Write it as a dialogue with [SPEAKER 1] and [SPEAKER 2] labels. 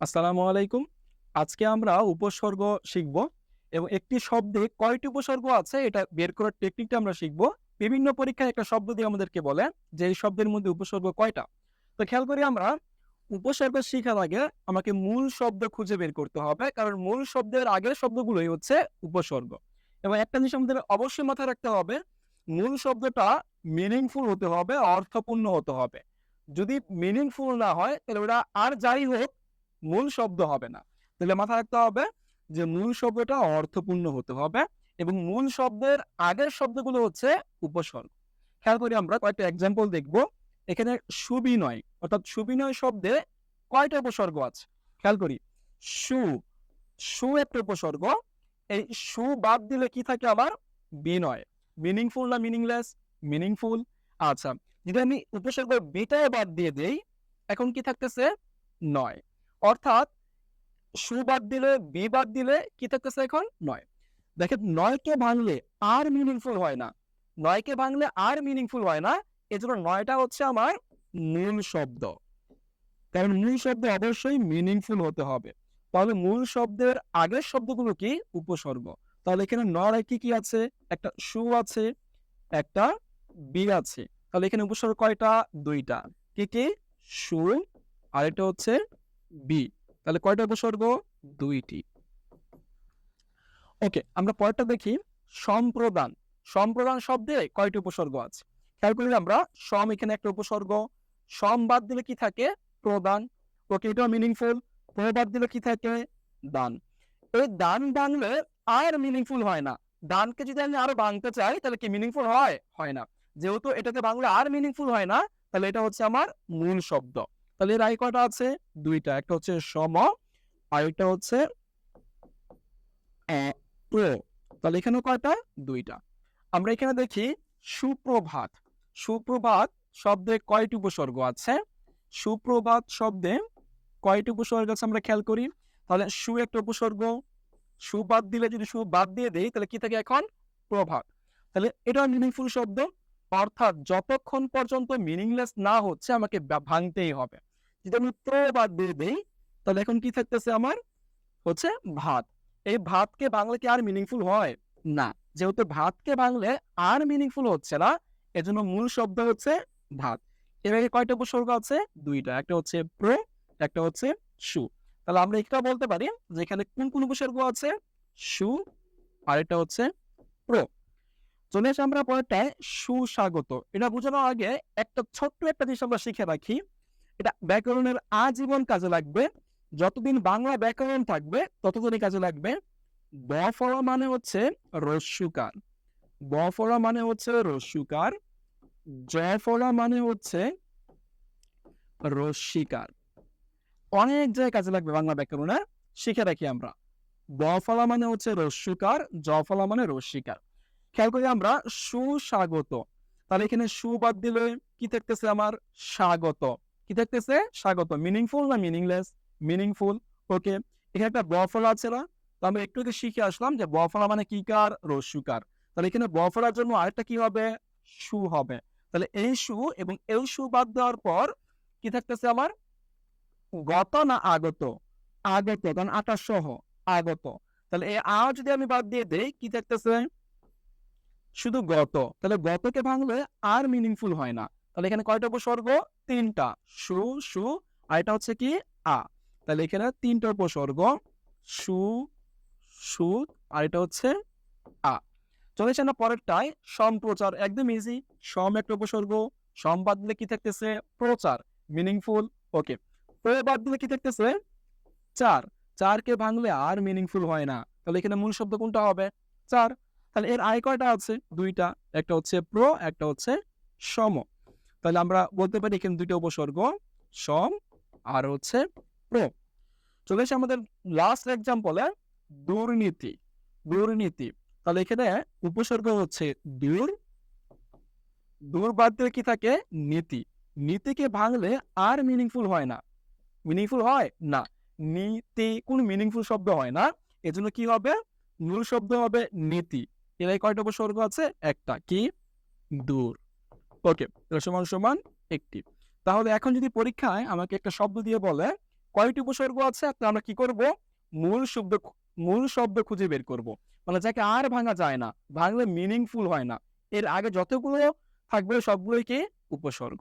[SPEAKER 1] আসসালামু আলাইকুম। আজকে আমরা উপসর্গ শিখব এবং একটি শব্দে কয়টি উপসর্গ আছে এটা বের করার টেকনিকটা আমরা শিখব। বিভিন্ন পরীক্ষায় একটা শব্দ দিয়ে আমাদেরকে বলে যে এই শব্দের মধ্যে উপসর্গ কয়টা? তো খেয়াল করি আমরা উপসর্গ শিখার আগে আমাকে মূল শব্দ খুঁজে বের করতে হবে। কারণ মূল শব্দের আগের শব্দগুলোই হচ্ছে উপসর্গ। এবং একটা জিনিস আমাদের অবশ্যই মাথায় রাখতে হবে, মূল শব্দটা মিনিংফুল হতে হবে, অর্থপূর্ণ হতে হবে। যদি মিনিংফুল না হয় তাহলে ওটা আর যাই হোক মূল শব্দ হবে না। তাহলে মাথায় রাখতে হবে যে মূল শব্দটা অর্থপূর্ণ হতে হবে এবং মূল শব্দের আগের শব্দগুলো হচ্ছে উপসর্গ। খেয়াল করি আমরা কয়েকটা এক্সাম্পল দেখব। এখানে সুবিনয় অর্থাৎ সুবিনয় শব্দে কয়টা উপসর্গ আছে? খেয়াল করি। সু, সু একটা উপসর্গ। এই সু বাদ দিলে কি থাকে আবার? বিনয়। মিনিংফুল না মিনিংলেস? মিনিংফুল। আচ্ছা, যদি আমি উপসর্গ বিটায় বাদ দিয়ে দেই, এখন কি থাকতেছে? নয়। অর্থাৎ সু বাদ দিলে, বি বাদ দিলে কি থাকতেছে এখন? নয়। দেখেন নয়কে ভাঙলে আর মিনিংফুল হয় না। নয়কে ভাঙলে আর মিনিংফুল হয় না। এজন্য নয়টা হচ্ছে আমার মূল শব্দ। কারণ মূল শব্দ অবশ্যই মিনিংফুল হতে হবে। তাহলে মূল শব্দের আগের শব্দগুলো কি? উপসর্গ। তাহলে এখানে নয় কি, কি আছে? একটা সু আছে, একটা বি আছে। তাহলে এখানে উপসর্গ কয়টা? ২ টা। কি, কি? সু আরেকটা হচ্ছে বি। তাহলে কয়টা উপসর্গ? ২ টি। ওকে, আমরা পরেরটা দেখি সম্প্রদান। সম্প্রদান শব্দে কয়টি উপসর্গ আছে? খেয়াল করি আমরা সম এখানে একটা উপসর্গ। সম বাদ দিলে কি থাকে? প্রদান। ওকে, এটাও মিনিংফুল। প্র বাদ দিলে কি থাকে? দান। এই দান ভাঙলে আর মিনিংফুল হয় না। দানকে যদি আমি আরও ভাঙতে চাই তাহলে কি মিনিংফুল হয়? হয় না। যেহেতু এটাকে ভাঙলে আর মিনিংফুল হয় না, তাহলে এটা হচ্ছে আমার মূল শব্দ। তাহলে এর আগে কয়টা আছে? ২ টা। একটা হচ্ছে সম, আরেকটা হচ্ছে তাহলে এখানেও কয়টা? ২ টা। আমরা এখানে দেখি সুপ্রভাত। সুপ্রভাত শব্দে কয়টি উপসর্গ আছে? সুপ্রভাত শব্দে কয়টি উপসর্গ আছে আমরা খেয়াল করি। তাহলে সু একটা উপসর্গ। সু বাদ দিলে যদি সু বাদ দিয়ে দেই তাহলে কি থাকে এখন? প্রভাত। তাহলে এটা মিনিংফুল শব্দ। অর্থাৎ যতক্ষণ পর্যন্ত মিনিংলেস না হচ্ছে আমাকে ভাঙতেই হবে। যদি আমি প্র বাদ দিয়ে দেই তাহলে এখন কি থাকতেছে আমার? হচ্ছে ভাত। এই ভাতকে ভাঙলে কি আর মিনিংফুল হয়? না। যেহেতু ভাতকে ভাঙলে আর মিনিংফুল হচ্ছে না, এজন্য মূল শব্দ হচ্ছে ভাত। এর আগে কয়টা উপসর্গ আছে? দুইটা একটা হচ্ছে প্র, একটা হচ্ছে সু। তাহলে আমরা এটা বলতে পারি যে এখানে কোন, কোন উপসর্গ আছে? সু আর এটা হচ্ছে প্র। চলে আসি আমরা পরেরটায় সুস্বাগত। এটা বোঝানোর আগে একটা ছোট্ট একটা জিনিস আমরা শিখে রাখি। এটা ব্যাকরণের আজীবন কাজে লাগবে। যতদিন বাংলা ব্যাকরণ থাকবে ততদিনই কাজে লাগবে। ব ফলা মানে হচ্ছে রস্যুকার। ব ফলা মানে হচ্ছে রস্যুকার। জ ফলা মানে হচ্ছে রস্যিকার। অনেক জায়গায় কাজে লাগবে বাংলা ব্যাকরণে। শিখে রাখি আমরা। ব ফলা মানে হচ্ছে রস্যুকার, জ ফলা মানে রস্যিকার। খেয়াল করি আমরা সুস্বাগত। তাহলে এখানে সু বাদ দিলে কি থাকতেছে আমার? স্বাগত। কি থাকতেছে? স্বাগত। মিনিংফুল না মিনিংলেস? মিনিংফুল। ওকে। এখানে একটা ব ফলা আছে না? তো আমরা একটু শিখে আসলাম যে ব ফলা মানে কি কার? রস্যুকার। তাহলে এখানে ব ফলার জন্য আরেকটা কি হবে? সু হবে। তাহলে এই সু এবং এই সু বাদ দেওয়ার পর কি থাকতেছে আমার? গত না আগত? আগত কারণ আটা সহ আগত। তাহলে এই আ যদি আমি বাদ দিয়ে দেই, কি থাকতেছে? শুধু গত। তাহলে গতকে ভাঙলে আর মিনিংফুল হয় না। তাহলে এখানে কয়টা উপসর্গ? তিনটা সু, সু আর এটা হচ্ছে কি? আ। তাহলে এখানে তিনটা উপসর্গ। সু, সু আর এটা হচ্ছে আ। চলে আসি আমরা পরেরটায় সম্প্রচার। একদম ইজি। সম একটা উপসর্গ। সম বাদ দিলে কি থাকতেছে? প্রচার। মিনিংফুল। ওকে। প্র বাদ দিলে কি থাকতেছে? চার। চারকে ভাঙলে আর মিনিংফুল হয় না। তাহলে এখানে মূল শব্দ কোনটা হবে? ৪। তাহলে এর আয় কয়টা আছে? দুইটা একটা হচ্ছে প্র, একটা হচ্ছে সম। তাহলে আমরা বলতে পারি এখানে দুইটা উপসর্গ। সম আর হচ্ছে প্র। চলে এসে আমাদের লাস্ট এক্সাম্পলে দুর্নীতি। দুর্নীতি। তাহলে এখানে উপসর্গ হচ্ছে দূর। দূর বাদ কি থাকে? নীতি। নীতিকে ভাঙলে আর মিনিংফুল হয় না। মিনিংফুল হয়? না। নীতি কোন মিনিংফুল শব্দ হয় না। এজন্য কি হবে? মূল শব্দ হবে নীতি। আগে কয়টা উপসর্গ আছে? একটা। কি? দূর। ওকে। সমান, সমান একটি। তাহলে এখন যদি পরীক্ষায় আমাকে একটা শব্দ দিয়ে বলে কয়টি উপসর্গ আছে তাহলে আমরা কি করব মূল শব্দ মূল শব্দ খুঁজে বের করব মানে যাকে আর ভাঙা যায় না ভাঙলে মিনিংফুল হয় না এর আগে যতগুলো থাকবে সবগুলোই কি উপসর্গ